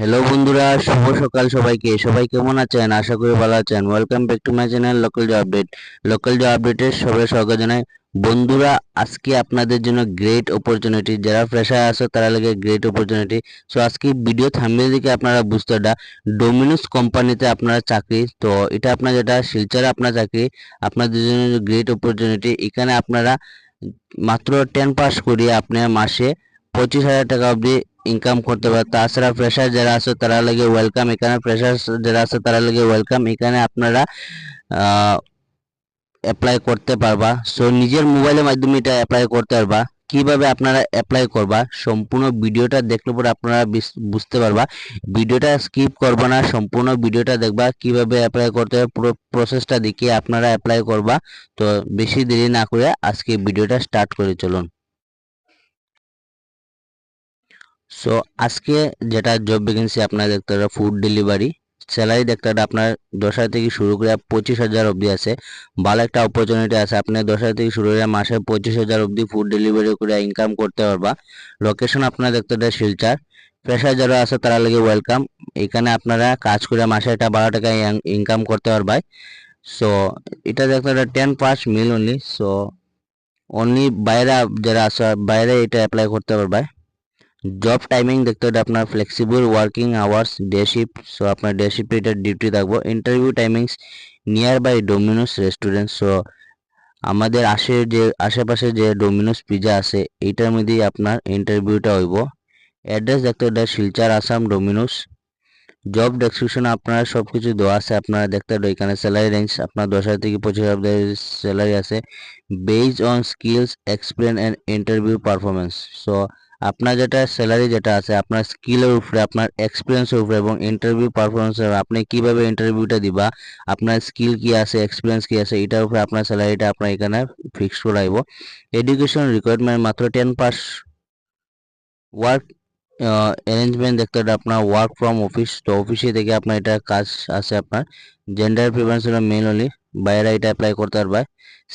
Hello বন্ধুরা, শুভ সকাল সবাইকে। সবাই কেমন আছেন? আশা করি ভালো আছেন। Welcome back to my channel local job update local job আপডেটের সবাই স্বাগত জানাই। বন্ধুরা, আজকে আপনাদের জন্য গ্রেট অপরচুনিটি যারা ফ্রেশার আছে, তারা লাগে গ্রেট অপরচুনিটি সো আজকে ভিডিও থামলে দিকে আপনারা বুঝতে এটা ডোমিনোস কোম্পানিতে আপনারা চাকরি। তো, এটা আপনার যেটা, শিলচরে আপনার চাকরি। আপনাদের জন্য গ্রেট অপরচুনিটি এখানে আপনারা মাত্র টেন পাস করিয়ে আপনার মাসে পঁচিশ হাজার টাকা অবধি ইনকাম করতে পারে। তাছাড়া ফ্রেশার যারা আছে তারা লাগে ওয়েলকাম এখানে। ফ্রেশার যারা আছে তারা লাগে ওয়েলকাম এখানে আপনারা অ্যাপ্লাই করতে পারবা। সো নিজের মোবাইলের মাধ্যমে এটা অ্যাপ্লাই করতে পারবা। কীভাবে আপনারা অ্যাপ্লাই করবা? সম্পূর্ণ ভিডিওটা দেখলে পরে আপনারা বুঝতে পারবা। ভিডিওটা স্কিপ করবা না, সম্পূর্ণ ভিডিওটা দেখবা। কীভাবে অ্যাপ্লাই করতে হবে পুরো প্রসেসটা দেখিয়ে আপনারা অ্যাপ্লাই করবা। তো, বেশি দেরি না করে আজকে ভিডিওটা স্টার্ট করে চলুন। সো আজকে যেটা জব ভ্যাকেন্সি আপনারা দেখতে পারেন ফুড ডেলিভারি স্যালারি দেখতে পারেন আপনার দশ হাজার থেকে শুরু করে পঁচিশ হাজার অবধি আছে। ভালো একটা অপরচুনিটি আছে, আপনি দশ হাজার থেকে শুরু করে মাসে পঁচিশ হাজার অবধি ফুড ডেলিভারি করে ইনকাম করতে পারবা। লোকেশন আপনারা দেখতে পারেন শিলচার। পেশা যারা আছে তারা লাগে ওয়েলকাম এখানে আপনারা কাজ করে মাসে একটা বারো টাকা ইনকাম করতে পারবা। সো এটা দেখতে পারেন ten pass male only so only বাইরে যারা আছে, বাইরে এটা অ্যাপ্লাই করতে পারবা। জব টাইমিং দেখতে হবে আপনার flexible working hours day shift so আপনার ডে শিফটে এটা ডিউটি থাকব। Interview timings near by Domino's restaurant so আমাদের আশে যে, আশেপাশে যে ডোমিনোস পিজা আছে, এইটার মধ্যেই আপনার ইন্টারভিউটা হইব। অ্যাড্রেস দেখতে হবে শিলচার, আসাম ডোমিনোস জব ডেসক্রিপশনে আপনার সব কিছু দেওয়া আছে, আপনারা দেখতে হবে এখানে স্যালারি রেঞ্জ আপনার দশ হাজার থেকে পঁচিশ হাজার স্যালারি আছে। Based on skills experience and interview performance so আপনার যেটা স্যালারি যেটা আছে, আপনার স্কিলের উপরে, আপনার এক্সপিরিয়েন্সের উপরে এবং ইন্টারভিউ পারফরমেন্সের আপনি কীভাবে ইন্টারভিউটা দিবা, আপনার স্কিল কি আছে এক্সপিরিয়েন্স কি আছে, এটার উপরে আপনার স্যালারিটা আপনার এখানে ফিক্স করাইব এডুকেশন রিকোয়ারমেন্ট মাত্র টেন পাস ওয়ার্ক অ্যারেঞ্জমেন্ট দেখতে হবে, আপনার ওয়ার্ক ফ্রম অফিস তো অফিসে থেকে আপনার এটা কাজ আছে আপনার। জেন্ডার প্রিফারেন্স হলো মেল অনলি বাইরে এটা অ্যাপ্লাই করতে পারবা।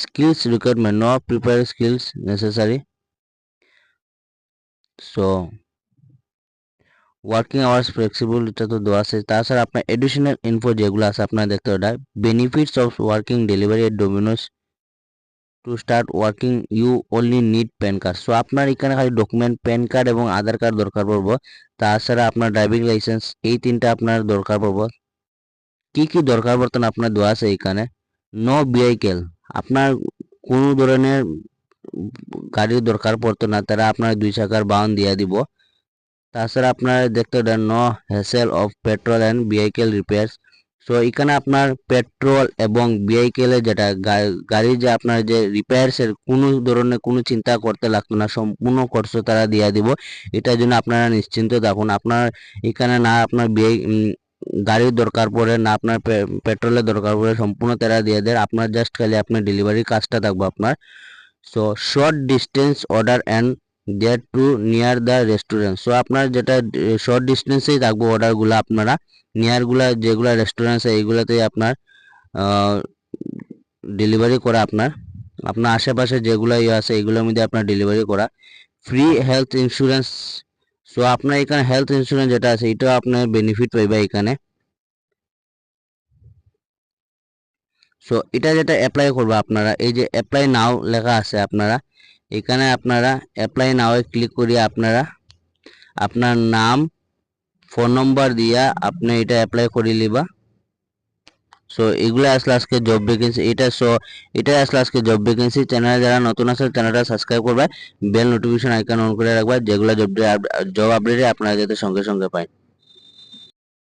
Skills requirement no prepare skills necessary so working hours flexible এটা তো দেওয়া আছে। তাছাড়া আপনার এডিশনাল ইনফো যেগুলো আছে আপনারা দেখতে ওটা benefits of working delivery at Domino's to start working you only need PAN card so আপনার এখানে খালি ডকুমেন্ট প্যান কার্ড এবং আধার কার্ড দরকার পড়ব। তাছাড়া আপনার ড্রাইভিং লাইসেন্স এই তিনটা আপনার দরকার পড়ব। কি কি দরকার পড়তেন আপনার দেওয়া আছে এখানে? নো ভেহিকেল আপনার কোনো ধরনের গাড়ির দরকার পড়তো না, তারা আপনার দুই চাকার বাহন দিয়ে দিব। তাছাড়া আপনার দেখতে then no hassle of petrol and vehicle repairs. So, এখানে আপনার পেট্রোল এবং ভেহিকেলের যেটা গাড়ির যে আপনার যে রিপেয়ার্সের কোনো ধরনের কোনো চিন্তা করতে লাগতো না, সম্পূর্ণ খরচ তারা দিয়ে দিব। এটার জন্য আপনারা নিশ্চিন্ত থাকুন, আপনার এখানে না আপনার গাড়ির দরকার পড়ে, না আপনার পেট্রোলের দরকার পড়ে, সম্পূর্ণ তারা দিয়ে দেয় আপনার জাস্ট খালি আপনার ডেলিভারির কাজটা থাকবে আপনার। So short distance order and there to near the restaurant so আপনার যেটা শর্ট ডিস্টেন্সেই থাকব অর্ডারগুলো আপনারা নিয়ারগুলা যেগুলো রেস্টুরেন্ট আছে, এইগুলোতেই আপনার ডেলিভারি করা আপনার। আপনার আশেপাশে যেগুলো ইয়ে আছে এগুলোর মধ্যে আপনার ডেলিভারি করা। ফ্রি হেলথ ইন্স্যুরেন্স সো আপনার এখানে হেলথ ইন্স্যুরেন্স যেটা আছে, এটাও আপনার বেনিফিট পাইবা এখানে। সো এটা যেটা অ্যাপ্লাই করবে আপনারা, এই যে অ্যাপ্লাই নাও লেখা আছে আপনারা, এখানে আপনারা অ্যাপ্লাই নাও ক্লিক করিয়ে আপনারা আপনার নাম ফোন নম্বর দিয়া আপনি এটা অ্যাপ্লাই করে লিবা সো এগুলো আসলে আজকে জব ভ্যাকেন্সি এটা সো এটা আসলে আজকে জব ভ্যাকেন্সি চ্যানেলে যারা নতুন আছে চ্যানেলটা সাবস্ক্রাইব করবে বেল নোটিফিকেশন আইকন অন করে রাখবা, যেগুলো জব জব আপডেটে আপনারা যাতে সঙ্গে সঙ্গে পায়